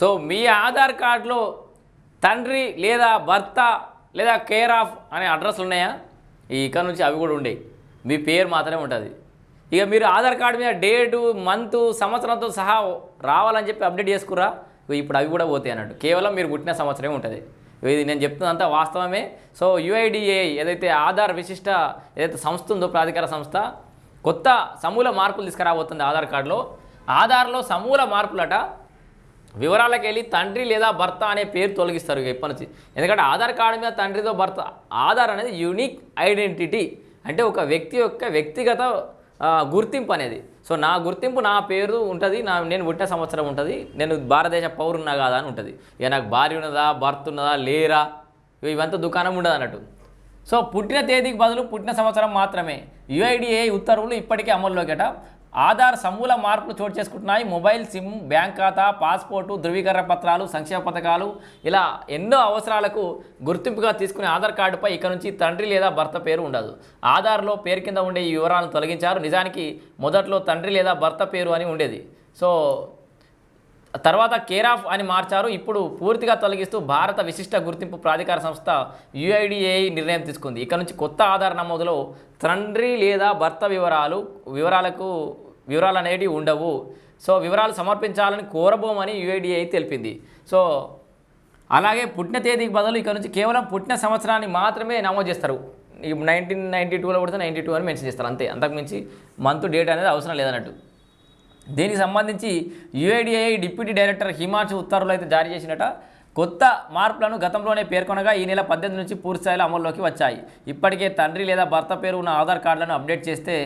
So మీ ఆధార్ కార్డులో తండ్రి లేదా భర్త లేదా కేర్ ఆఫ్ అనే అడ్రస్లు ఉన్నాయా? ఈ ఇక్కడ నుంచి అవి కూడా ఉండేవి మీ పేరు మాత్రమే ఉంటుంది. ఇక మీరు ఆధార్ కార్డు మీద డేటు మంత్ సంవత్సరంతో సహా రావాలని చెప్పి అప్డేట్ చేసుకురా. ఇప్పుడు అవి కూడా పోతాయి అన్నట్టు. కేవలం మీరు పుట్టిన సంవత్సరమే ఉంటుంది. ఇది నేను చెప్తున్నంతా వాస్తవమే. సో యుఐడిఏ ఏదైతే ఆధార్ విశిష్ట ఏదైతే సంస్థ ఉందో ప్రాధికార సంస్థ కొత్త సమూల మార్పులు తీసుకురాబోతుంది ఆధార్ కార్డులో. ఆధార్లో సమూల మార్పులట వివరాలకు వెళ్ళి తండ్రి లేదా భర్త అనే పేరు తొలగిస్తారు ఇక ఇప్పటి నుంచి. ఎందుకంటే ఆధార్ కార్డు మీద తండ్రితో భర్త ఆధార్ అనేది యూనిక్ ఐడెంటిటీ. అంటే ఒక వ్యక్తి యొక్క వ్యక్తిగత గుర్తింపు అనేది. సో నా గుర్తింపు నా పేరు ఉంటుంది నా నేను పుట్టిన సంవత్సరం ఉంటుంది నేను భారతదేశ పౌరున్నా కాదా అని ఉంటుంది. ఇక నాకు భార్య ఉన్నదా భర్త ఉన్నదా లేరా ఇవంతా దుకాణం ఉండదు అన్నట్టు. సో పుట్టిన తేదీకి బదులు పుట్టిన సంవత్సరం మాత్రమే. యుఐడిఏ ఉత్తర్వులు ఇప్పటికే అమల్లోకిట ఆధార్ సమూల మార్పులు చోటు చేసుకుంటున్నాయి. మొబైల్ సిమ్ బ్యాంక్ ఖాతా పాస్పోర్టు ధృవీకరణ పత్రాలు సంక్షేమ పథకాలు ఇలా ఎన్నో అవసరాలకు గుర్తింపుగా తీసుకునే ఆధార్ కార్డుపై ఇక నుంచి తండ్రి లేదా భర్త పేరు ఉండదు. ఆధార్లో పేరు కింద ఉండే ఈ వివరాలను తొలగించారు. నిజానికి మొదట్లో తండ్రి లేదా భర్త పేరు అని ఉండేది. సో తర్వాత కేర్ ఆఫ్ అని మార్చారు. ఇప్పుడు పూర్తిగా తొలగిస్తూ భారత విశిష్ట గుర్తింపు ప్రాధికార సంస్థ యుఐడిఏఐ నిర్ణయం తీసుకుంది. ఇక నుంచి కొత్త ఆధార్ నమోదులో తండ్రి లేదా భర్త వివరాలు వివరాలకు వివరాలు అనేటివి ఉండవు. సో వివరాలు సమర్పించాలని కోరబోమని యుఐడిఐ తెలిపింది. సో అలాగే పుట్టిన తేదీకి బదులు ఇక్కడ నుంచి కేవలం పుట్టిన సంవత్సరాన్ని మాత్రమే నమోదు చేస్తారు. ఈ నైన్టీన్ నైంటీ టూలో పడితే నైంటీ టూ అని మెన్షన్ చేస్తారు అంతే. అంతకుమించి మంత్ డేట్ అనేది అవసరం లేదన్నట్టు. దీనికి సంబంధించి యుఐడిఐ డిప్యూటీ డైరెక్టర్ హిమాంశు ఉత్తర్వులు అయితే జారీ చేసినట. కొత్త మార్పులను గతంలోనే పేర్కొనగా ఈ నెల పద్దెనిమిది నుంచి పూర్తిస్థాయిలో అమల్లోకి వచ్చాయి. ఇప్పటికే తండ్రి లేదా భర్త పేరు ఉన్న ఆధార్ కార్డులను అప్డేట్ చేస్తే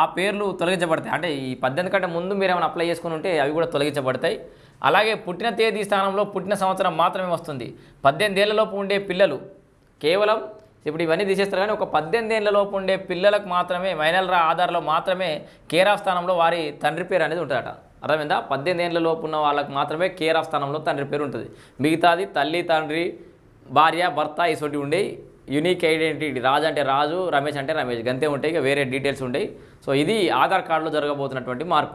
ఆ పేర్లు తొలగించబడతాయి. అంటే ఈ పద్దెనిమిది కంటే ముందు మీరు ఏమైనా అప్లై చేసుకుని ఉంటే అవి కూడా తొలగించబడతాయి. అలాగే పుట్టిన తేదీ స్థానంలో పుట్టిన సంవత్సరం మాత్రమే వస్తుంది. పద్దెనిమిదేళ్ళలోపు ఉండే పిల్లలు కేవలం ఇప్పుడు ఇవన్నీ తీసేస్తారు కానీ ఒక పద్దెనిమిది ఏళ్ళలోపు ఉండే పిల్లలకు మాత్రమే మైనల్ ఆధార్లో మాత్రమే కేర్ స్థానంలో వారి తండ్రి పేరు అనేది ఉంటుందట. అర్థమైందా? పద్దెనిమిది ఏళ్ళ లోపు ఉన్న వాళ్ళకి మాత్రమే కేర్ ఆఫ్ స్థానంలో తండ్రి పేరు ఉంటుంది. మిగతాది తల్లి తండ్రి భార్య భర్త ఇటువంటి ఉండే యూనిక్ ఐడెంటిటీ రాజు అంటే రాజు రమేష్ అంటే రమేష్. గంతే ఉంటాయి ఇక వేరే డీటెయిల్స్ ఉంటాయి. సో ఇది ఆధార్ కార్డులో జరగబోతున్నటువంటి మార్పులు.